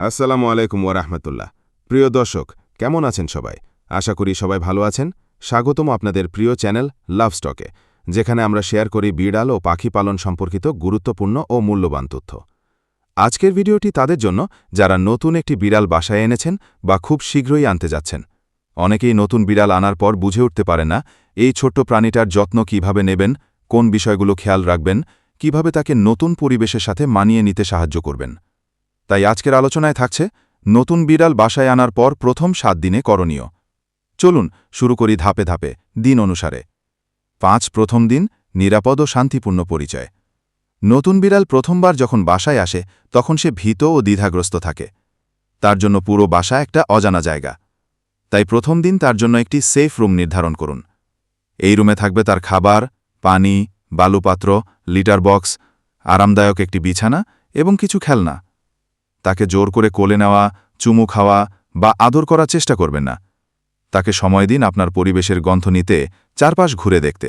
আসসালামু আলাইকুম ওরহমতুল্লাহ প্রিয় দর্শক, কেমন আছেন সবাই? আশা করি সবাই ভালো আছেন। স্বাগতম আপনাদের প্রিয় চ্যানেল লাভ স্টকে, যেখানে আমরা শেয়ার করি বিড়াল ও পাখি পালন সম্পর্কিত গুরুত্বপূর্ণ ও মূল্যবান তথ্য। আজকের ভিডিওটি তাদের জন্য যারা নতুন একটি বিড়াল বাসায় এনেছেন বা খুব শীঘ্রই আনতে যাচ্ছেন। অনেকেই নতুন বিড়াল আনার পর বুঝে উঠতে পারে না, এই ছোট্ট প্রাণীটার যত্ন কীভাবে নেবেন, কোন বিষয়গুলো খেয়াল রাখবেন, কীভাবে তাকে নতুন পরিবেশের সাথে মানিয়ে নিতে সাহায্য করবেন। তাই আজকের আলোচনায় থাকছে, নতুন বিড়াল বাসায় আনার পর প্রথম সাত দিনে করণীয়। চলুন, শুরু করি ধাপে ধাপে, দিন অনুসারে। পাঁচ প্রথম দিন, নিরাপদ ও শান্তিপূর্ণ পরিচয়। নতুন বিড়াল প্রথমবার যখন বাসায় আসে, তখন সে ভীত ও দ্বিধাগ্রস্ত থাকে। তার জন্য পুরো বাসা একটা অজানা জায়গা। তাই প্রথম দিন তার জন্য একটি সেফ রুম নির্ধারণ করুন। এই রুমে থাকবে তার খাবার, পানি, বালুপাত্র, লিটার বক্স, আরামদায়ক একটি বিছানা এবং কিছু খেলনা। তাকে জোর করে কোলে নেওয়া, চুমু খাওয়া বা আদর করার চেষ্টা করবেন না। তাকে সময় দিন আপনার পরিবেশের গন্ধ নিতে, চারপাশ ঘুরে দেখতে।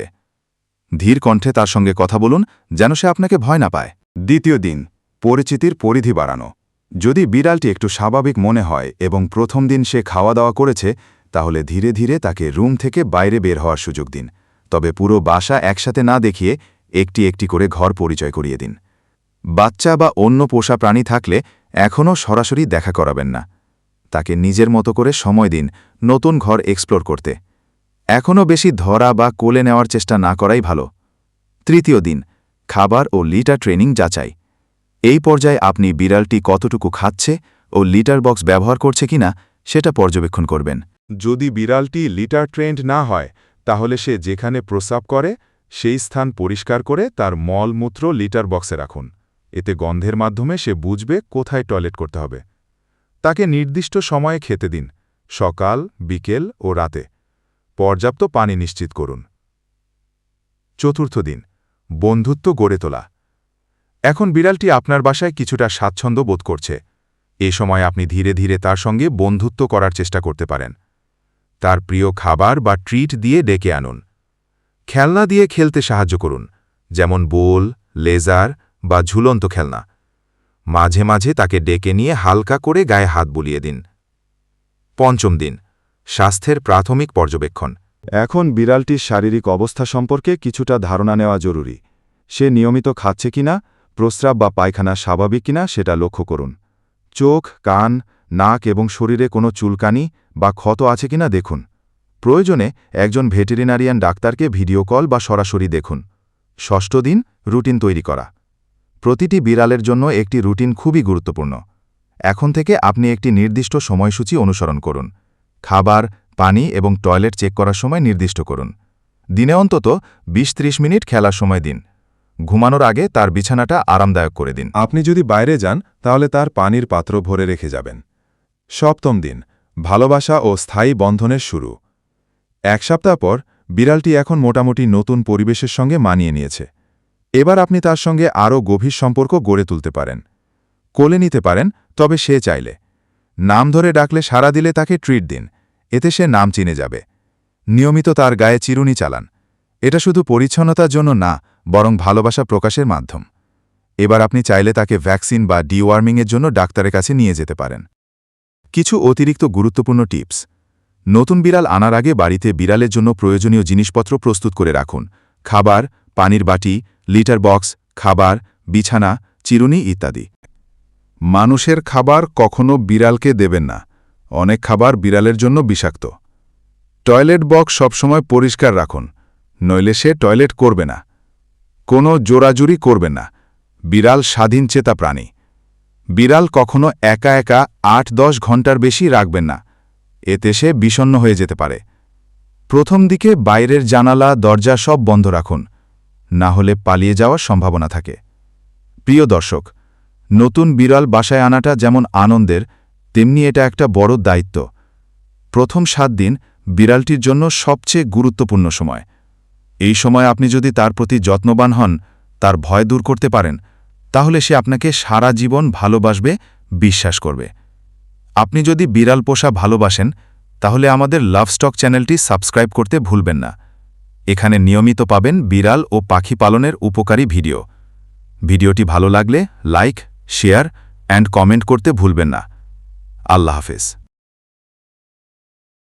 ধীর কণ্ঠে তার সঙ্গে কথা বলুন, যেন সে আপনাকে ভয় না পায়। দ্বিতীয় দিন, পরিচিতির পরিধি বাড়ানো। যদি বিড়ালটি একটু স্বাভাবিক মনে হয় এবং প্রথম দিন সে খাওয়া দাওয়া করেছে, তাহলে ধীরে ধীরে তাকে রুম থেকে বাইরে বের হওয়ার সুযোগ দিন। তবে পুরো বাসা একসাথে না দেখিয়ে একটি একটি করে ঘর পরিচয় করিয়ে দিন। বাচ্চা বা অন্য পোষা প্রাণী থাকলে এখনও সরাসরি দেখা করাবেন না। তাকে নিজের মতো করে সময় দিন নতুন ঘর এক্সপ্লোর করতে। এখনও বেশি ধরা বা কোলে নেওয়ার চেষ্টা না করাই ভালো। তৃতীয় দিন, খাবার ও লিটার ট্রেনিং যাচাই। এই পর্যায়ে আপনি বিড়ালটি কতটুকু খাচ্ছে ও লিটার বক্স ব্যবহার করছে কিনা সেটা পর্যবেক্ষণ করবেন। যদি বিড়ালটি লিটার ট্রেন্ড না হয়, তাহলে সে যেখানে প্রস্রাব করে, সেই স্থান পরিষ্কার করে তার মলমূত্র লিটার বক্সে রাখুন। এতে গন্ধের মাধ্যমে সে বুঝবে কোথায় টয়লেট করতে হবে। তাকে নির্দিষ্ট সময়ে খেতে দিন, সকাল, বিকেল ও রাতে। পর্যাপ্ত পানি নিশ্চিত করুন। চতুর্থ দিন, বন্ধুত্ব গড়ে তোলা। এখন বিড়ালটি আপনার বাসায় কিছুটা স্বাচ্ছন্দ্য বোধ করছে। এ সময় আপনি ধীরে ধীরে তার সঙ্গে বন্ধুত্ব করার চেষ্টা করতে পারেন। তার প্রিয় খাবার বা ট্রিট দিয়ে ডেকে আনুন। খেলনা দিয়ে খেলতে সাহায্য করুন, যেমন বোল, লেজার বা ঝুলন্ত খেলনা। মাঝে মাঝে তাকে ডেকে নিয়ে হালকা করে গায়ে হাত বুলিয়ে দিন। পঞ্চম দিন, স্বাস্থ্যের প্রাথমিক পর্যবেক্ষণ। এখন বিড়ালটির শারীরিক অবস্থা সম্পর্কে কিছুটা ধারণা নেওয়া জরুরি। সে নিয়মিত খাচ্ছে কিনা, প্রস্রাব বা পায়খানা স্বাভাবিক কিনা সেটা লক্ষ্য করুন। চোখ, কান, নাক এবং শরীরে কোনো চুলকানি বা ক্ষত আছে কিনা দেখুন। প্রয়োজনে একজন ভেটেরিনারিয়ান ডাক্তারকে ভিডিও কল বা সরাসরি দেখুন। ষষ্ঠ দিন, রুটিন তৈরি করা। প্রতিটি বিড়ালের জন্য একটি রুটিন খুবই গুরুত্বপূর্ণ। এখন থেকে আপনি একটি নির্দিষ্ট সময়সূচি অনুসরণ করুন। খাবার, পানি এবং টয়লেট চেক করার সময় নির্দিষ্ট করুন। দিনে অন্তত ২০-৩০ মিনিট খেলার সময় দিন। ঘুমানোর আগে তার বিছানাটা আরামদায়ক করে দিন। আপনি যদি বাইরে যান, তাহলে তার পানির পাত্র ভরে রেখে যাবেন। সপ্তম দিন, ভালোবাসা ও স্থায়ী বন্ধনের শুরু। এক সপ্তাহ পর, বিড়ালটি এখন মোটামুটি নতুন পরিবেশের সঙ্গে মানিয়ে নিয়েছে। এবার আপনি তার সঙ্গে আরও গভীর সম্পর্ক গড়ে তুলতে পারেন। কোলে নিতে পারেন, তবে সে চাইলে। নাম ধরে ডাকলে সাড়া দিলে তাকে ট্রিট দিন, এতে সে নাম চিনে যাবে। নিয়মিত তার গায়ে চিরুনি চালান। এটা শুধু পরিচ্ছন্নতার জন্য না, বরং ভালোবাসা প্রকাশের মাধ্যম। এবার আপনি চাইলে তাকে ভ্যাকসিন বা ডিওয়ার্মিংয়ের জন্য ডাক্তারের কাছে নিয়ে যেতে পারেন। কিছু অতিরিক্ত গুরুত্বপূর্ণ টিপস। নতুন বিড়াল আনার আগে বাড়িতে বিড়ালের জন্য প্রয়োজনীয় জিনিসপত্র প্রস্তুত করে রাখুন। খাবার, পানির বাটি লিটার বক্স, খাবার, বিছানা, চিরুনি ইত্যাদি। মানুষের খাবার কখনো বিড়ালকে দেবেন না। অনেক খাবার বিড়ালের জন্য বিষাক্ত। টয়লেট বক্স সবসময় পরিষ্কার রাখুন, নইলে সে টয়লেট করবে না। কোনো জোরাজুরি করবেন না। বিড়াল স্বাধীন চেতা প্রাণী। বিড়াল কখনো একা একা আট দশ ঘণ্টার বেশি রাখবেন না। এতে সে বিষণ্ণ হয়ে যেতে পারে। প্রথম দিকে বাইরের জানালা, দরজা সব বন্ধ রাখুন। না হলে পালিয়ে যাওয়ার সম্ভাবনা থাকে। প্রিয় দর্শক, নতুন বিড়াল বাসায় আনাটা যেমন আনন্দের, তেমনি এটা একটা বড় দায়িত্ব। প্রথম সাত দিন বিড়ালটির জন্য সবচেয়ে গুরুত্বপূর্ণ সময়। এই সময় আপনি যদি তার প্রতি যত্নবান হন, তার ভয় দূর করতে পারেন, তাহলে সে আপনাকে সারা জীবন ভালোবাসবে, বিশ্বাস করবে। আপনি যদি বিড়াল পোষা ভালোবাসেন, তাহলে আমাদের লাভ স্টক চ্যানেলটি সাবস্ক্রাইব করতে ভুলবেন না। এখানে নিয়মিত পাবেন বিড়াল ও পাখি পালনের উপকারী ভিডিও। ভিডিওটি ভালো লাগলে লাইক, শেয়ার, অ্যান্ড কমেন্ট করতে ভুলবেন না। আল্লাহ হাফেজ।